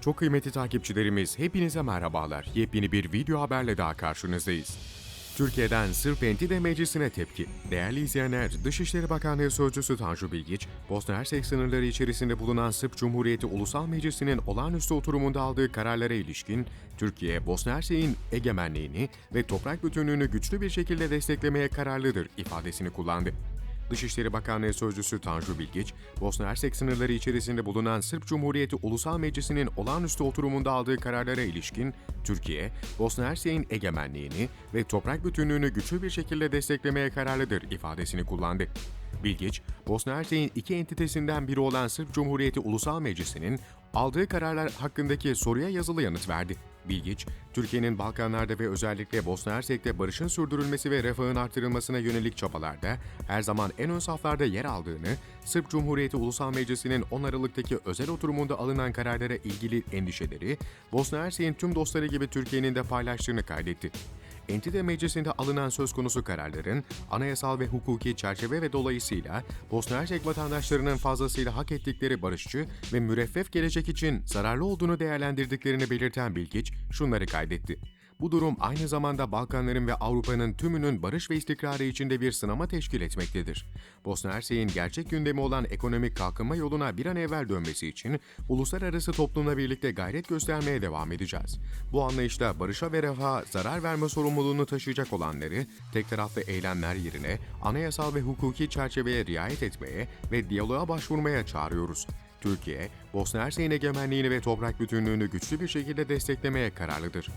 Çok kıymetli takipçilerimiz, hepinize merhabalar. Yepyeni bir video haberle daha karşınızdayız. Türkiye'den Sırp Entide Meclisi'ne tepki. Değerli izleyenler, Dışişleri Bakanlığı Sözcüsü Tanju Bilgiç, Bosna Hersek sınırları içerisinde bulunan Sırp Cumhuriyeti Ulusal Meclisi'nin olağanüstü oturumunda aldığı kararlara ilişkin, Türkiye, Bosna Hersek'in egemenliğini ve toprak bütünlüğünü güçlü bir şekilde desteklemeye kararlıdır ifadesini kullandı. Dışişleri Bakanlığı Sözcüsü Tanju Bilgiç, Bosna Hersek sınırları içerisinde bulunan Sırp Cumhuriyeti Ulusal Meclisi'nin olağanüstü oturumunda aldığı kararlara ilişkin, Türkiye, Bosna Hersek'in egemenliğini ve toprak bütünlüğünü güçlü bir şekilde desteklemeye kararlıdır ifadesini kullandı. Bilgiç, Bosna Hersek'in iki entitesinden biri olan Sırp Cumhuriyeti Ulusal Meclisi'nin aldığı kararlar hakkındaki soruya yazılı yanıt verdi. Bilgiç, Türkiye'nin Balkanlarda ve özellikle Bosna Hersek'te barışın sürdürülmesi ve refahın artırılmasına yönelik çabalarda her zaman en ön saflarda yer aldığını, Sırp Cumhuriyeti Ulusal Meclisi'nin 10 Aralık'taki özel oturumunda alınan kararlara ilgili endişeleri, Bosna Hersek'in tüm dostları gibi Türkiye'nin de paylaştığını kaydetti. Entite Meclisi'nde alınan söz konusu kararların anayasal ve hukuki çerçeve ve dolayısıyla Bosna Hersek vatandaşlarının fazlasıyla hak ettikleri barışçı ve müreffeh gelecek için zararlı olduğunu değerlendirdiklerini belirten Bilgiç şunları kaydetti. Bu durum aynı zamanda Balkanların ve Avrupa'nın tümünün barış ve istikrarı içinde bir sınama teşkil etmektedir. Bosna Hersek'in gerçek gündemi olan ekonomik kalkınma yoluna bir an evvel dönmesi için uluslararası toplumla birlikte gayret göstermeye devam edeceğiz. Bu anlayışla barışa ve refaha zarar verme sorumluluğunu taşıyacak olanları tek taraflı eylemler yerine anayasal ve hukuki çerçeveye riayet etmeye ve diyaloğa başvurmaya çağırıyoruz. Türkiye, Bosna Hersek'in egemenliğini ve toprak bütünlüğünü güçlü bir şekilde desteklemeye kararlıdır.